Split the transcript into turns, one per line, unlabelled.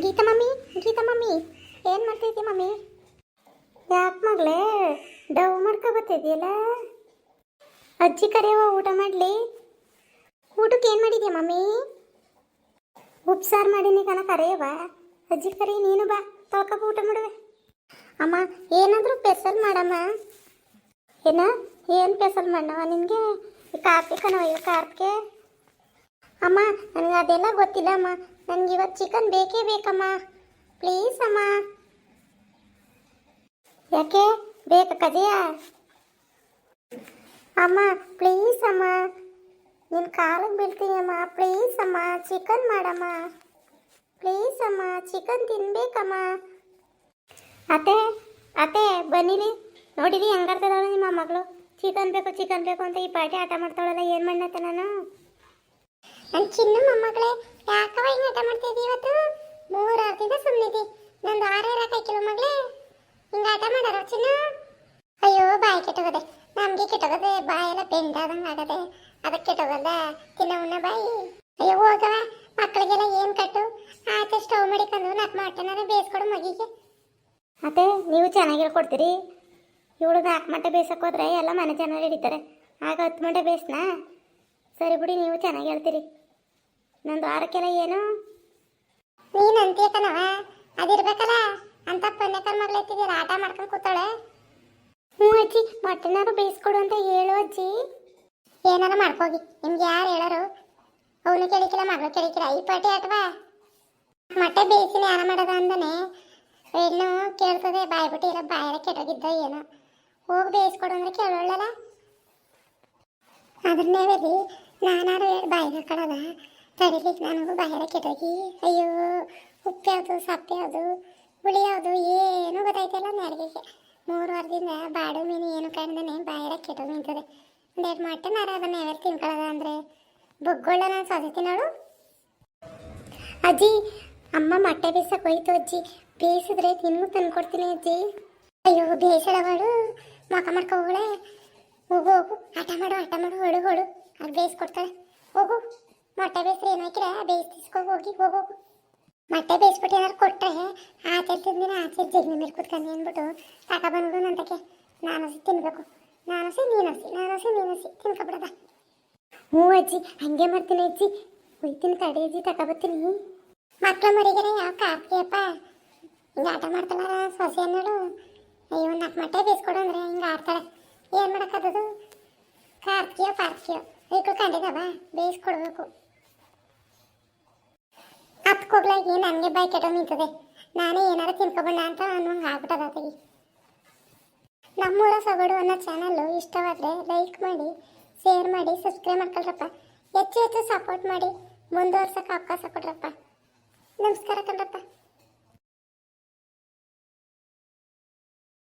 Geetha mummy Geetha mummy, ಏನು ಮಾಡ್ತಿದ್ದಿ mummy? ಯಾಕೆ ಮಗಳೇ ಡವ್ ಮಾಡ್ಕೊ ಬರ್ತಿದ್ಯಲ್ಲ ಅಜ್ಜಿ ಕರೆಯವ ಊಟ ಮಾಡಲಿ. ಊಟಕ್ಕೆ ಏನು ಮಾಡಿದ್ಯಾ ಮಮ್ಮಿ? ಉಪ್ಸಾರು ಮಾಡೀನಿ ಕಣ ಕರೆಯವ ಅಜ್ಜಿ ಕರಿ, ನೀನು ಬಾ ತೊಳ್ಕೊಬ ಊಟ ಮಾಡುವೆ. ಅಮ್ಮ, ಏನಾದರೂ ಸ್ಪೆಷಲ್ ಮಾಡಮ್ಮ. ಏನ, ಏನು ಸ್ಪೆಷಲ್ ಮಾಡವ ನಿನಗೆ? ಕಾಫಿ ಕಣವ ಕಾರ್ತಿಕೆ ಅಮ್ಮ, ನನಗೆ ಅದೆಲ್ಲ ಗೊತ್ತಿಲ್ಲ ಅಮ್ಮ. ನನಗೆ ಇವತ್ತು ಚಿಕನ್ ಬೇಕೇ ಬೇಕಮ್ಮ. ಪ್ಲೀಸ್ ಅಮ್ಮ. ಯಾಕೆ? ಬೇಕಾ ಕದೆಯಾ? ಅಮ್ಮ ಪ್ಲೀಸ್ ಅಮ್ಮ. ನಿನ್ನ ಕಾಲಿಗೆ ಬೀಳ್ತೀನಿ ಅಮ್ಮ. ಪ್ಲೀಸ್ ಅಮ್ಮ ಚಿಕನ್ ಮಾಡಮ್ಮ. ಪ್ಲೀಸ್ ಅಮ್ಮ ಚಿಕನ್ ತಿನ್ಬೇಕಮ್ಮ. ಅತ್ತೆ ಅತ್ತೆ, ಬನ್ನಿರಿ. ನೋಡಿರಿ ಹೆಂಗಾಡ್ತಿದ್ದಾಳೆ ನಿಮ್ಮ ಮಗಳು. ಚಿಕನ್ ಬೇಕು ಚಿಕನ್ ಬೇಕು ಅಂತ ಈ ಪಾರ್ಟಿ ಆಟ ಮಾಡ್ತಾಳಲ್ಲ, ಏನು ಮಾಡತ್ತೆ ನಾನು? ನನ್ನ ಚಿನ್ನ ಮೊಮ್ಮಗಳೇ ಯಾಕವ ಹಿಂಗೆ ಆಟ ಮಾಡ್ತಿದ್ದಿ ಇವತ್ತು? ಮೂರು ಅರ್ಧಿಂದ ಸುಮ್ಮನಿದ್ದಿ ನಂದು ಆರೇ ರಾಕ ಕಿಲೋ ಮಗಳೇ. ಹಿಂಗೆ ಆಟ ಮಾಡಾರ ಚಿನ್ನ ಅಯ್ಯೋ, ಬಾಯಿ ಕೆಟ್ಟೋಗದೆ. ನಮಗೆ ಕೆಟ್ಟೋಗದೆ, ಬಾಯೆಲ್ಲ ಆದಂಗ ಆಗದೆ. ಅದಕ್ಕೆ ಕೆಟ್ಟೋಗಲ್ಲ ತಿನ್ನವನ್ನ ಬಾಯಿ. ಅಯ್ಯೋ ಹೋಗವ ಮಕ್ಕಳಿಗೆಲ್ಲ ಏನು ಕಟ್ಟು? ಆತ ಸ್ಟವ್ ಮಾಡಿಕೊಂಡು ನಾಲ್ಕು ಮಾಡ್ತಾನೆ ಬೇಯಿಸ್ಕೊಡು ಮಗಿಗೆ. ಅತ್ತೆ, ನೀವು ಚೆನ್ನಾಗಿ ಹೇಳ್ಕೊಡ್ತೀರಿ? ಇವಳು ನಾಲ್ಕು ಮಟ್ಟ ಬೇಯಿಸಕ್ಕೆ ಹೋದ್ರೆ ಎಲ್ಲ ಮನೆ ಜನ ಹಿಡಿತಾರೆ. ಆಗ ಹತ್ತು ಮಟ್ಟ ಬೇಸ್ನಾ ಸರಿ ಬಿಡಿ, ನೀವು ಚೆನ್ನಾಗಿ ಹೇಳ್ತೀರಿ. ನಂದು ಆರಕ್ಕೆಲ್ಲ ಏನು? ನೀನು ಅಂತೀಯ ಕಣವ ಅದಿರ್ಬೇಕಲ್ಲ? ಅಂತ ಮಗಳು ಎತ್ತಿದ್ದೀರ ಆಟ ಮಾಡ್ಕೊಂಡು ಕೂತಾಳೆ. ಹ್ಞೂ ಅಜ್ಜಿ ಮಟನಾರು ಬೇಯಿಸ್ಕೊಡು ಅಂತ ಹೇಳು ಅಜ್ಜಿ. ಏನಾರ ಮಾಡ್ಕೋಗಿ ನಿಮ್ಗೆ ಯಾರು ಹೇಳೋರು? ಅವನು ಕೇಳಿಕಿಲ್ಲ ಮಗಳು ಕೇಳಿಕಿಲ್ಲ ಈ ಪಾಟಿ ಆಟವಾ? ಮೊಟ್ಟೆ ಬೇಯಿಸಿನ ಯಾರ ಮಾಡೋದ ಅಂದನೆ ಇನ್ನು ಕೇಳ್ತದೆ ಬಾಯ್ಬಿಟ್ಟು ಇಲ್ಲ ಬಾಯರ ಕೆಟ್ಟೋಗಿದ್ದ ಏನೋ. ಹೋಗಿ ಬೇಯಿಸ್ಕೊಡು ಅಂದ್ರೆ ಕೇಳೋಳ್ಳಲ್ಲ ಅದ್ರ ರೀ ನಾನಾರು ಹೇಳಿ ಬಾಯಿಗೆ ತಡಿಲಿಕ್ಕೆ ನನಗೂ ಬಾಯರ ಕೆಟ್ಟೋಗಿ ಅಯ್ಯೋ ಉಪ್ಪು ಯಾವುದು ಸಪ್ಪೆ ಯಾವುದು ಹುಳಿ ಯಾವುದು ಏನೂ ಗೊತ್ತಾಯ್ತಲ್ಲ ನೆರಗಿಗೆ ಮೂರು ವಾರದಿಂದ ಬಾಡು ಮೀನು ಏನು ಕಂಡನೆ ಬಾಯರ ಕೆಟ್ಟೋಗಿ ನಿಂತದೆ. ಒಂದೆರಡು ಮಟ್ಟೆ ನಾರ ಅದನ್ನ ಯಾವ್ಯಾರು ತಿನ್ಕೊಳ್ಳೋದ ಅಂದರೆ? ಬೊಗ್ಗೊಳ್ಳ ನಾನು ಸೊಸೆ ತಿನ್ನೋಳು ಅಜ್ಜಿ, ಅಮ್ಮ ಮೊಟ್ಟೆ ಬೇಯಿಸಕ್ಕೆ ಹೋಯ್ತು ಅಜ್ಜಿ. ಬೇಯಿಸಿದ್ರೆ ನಿನಗೂ ತಂದ್ಕೊಡ್ತೀನಿ ಅಜ್ಜಿ. ಅಯ್ಯೋ ಬೇಸಳ ಮಕ ಮಾಡ್ಕೊ ಹೋಗಳೆ. ಹೋಗು ಹೋಗು. ಆಟ ಮಾಡು ಆಟ ಮಾಡು. ಹೊಡು ಹೊಡು. ಅದು ಬೇಯಿಸ್ಕೊಡ್ತಾಳೆ. ಹೋಗು. ಮೊಟ್ಟೆ ಬೇಯಿಸ್ರೆ ಏನು ಹಾಕಿರ? ಬೇಯಿಸ್ತಿಸ್ಕೊ ಹೋಗಿ, ಹೋಗು ಮೊಟ್ಟೆ ಬೇಯಿಸ್ಬಿಟ್ಟು ಏನಾರು ಕೊಟ್ಟರೆ ಆಚೆ ತಿಂದಿನ ಆಚೆ ಜಗ್ನಿ ಮೇಲೆ ಕುತ್ಕೊಂಡು ಅಂದ್ಬಿಟ್ಟು ತಗೊಬಂದು ನಂತಕ್ಕೆ. ನಾನು ಹಸಿ ತಿನ್ಬೇಕು. ನಾನು ಹಸಿ, ನೀನು ಹಸಿ, ನಾನು ಹಸಿ, ನೀನು ಹಸಿ. ತಿನ್ಕೊಬಿಡದ. ಹ್ಞೂ ಅಜ್ಜಿ, ಹಂಗೆ ಮಾಡ್ತೀನಿ ಅಜ್ಜಿ. ಉಯ್ತಿನ ಕಡೆ ಅಜ್ಜಿ ತಗೊಬತ್ತೀನಿ ಮಕ್ಳ ಮರಿಗೆಲ್ಲ ಯಾವ ಕಾರ್ತಿಯಪ್ಪ ಹಿಂಗೆ ಆಟ ಮಾಡ್ತಾಳ ಸೊಸೆ ಅನ್ನೋಡು ಅಯ್ಯೋ, ನಾಲ್ಕು ಮಟ್ಟೆ ಬೇಯಿಸ್ಕೊಡು ಅಂದ್ರೆ ಹಿಂಗೆ ಆಡ್ತಾಳೆ. ಏನು ಮಾಡೋಕ್ಕದು ಕಾರ್ತಿಯೋ ಪಾರ್ತಿಯೋ ಈಕಳು ಕಂಡಿದವ? ಬೇಯಿಸ್ಕೊಡ್ಬೇಕು. ಹತ್ಕೋಗ್ಲಾಗಿ ನನಗೆ ಬಾಯಿ ಕೆಟ್ಟೋ ನಿಂತದೆ. ನಾನೇ ಏನಾರು ತಿನ್ಕೊಬಣ್ಣ ಅಂತ ಅನ್ನೋಂಗೆ ಆಗ್ಬಿಟ್ಟದ ನಮ್ಮೂರ ಸೊಗಡು ಅನ್ನೋ ಚಾನಲ್ಲು ಇಷ್ಟವಾದರೆ ಲೈಕ್ ಮಾಡಿ ಶೇರ್ ಮಾಡಿ ಸಬ್ಸ್ಕ್ರೈಬ್ ಮಾಡ್ಕೊಳ್ರಪ್ಪ. ಹೆಚ್ಚು ಹೆಚ್ಚು ಸಪೋರ್ಟ್ ಮಾಡಿ, ಮುಂದುವರ್ಸೋಕೆ ಅವಕಾಶ ಕೊಡ್ರಪ್ಪ. ನಮಸ್ಕಾರ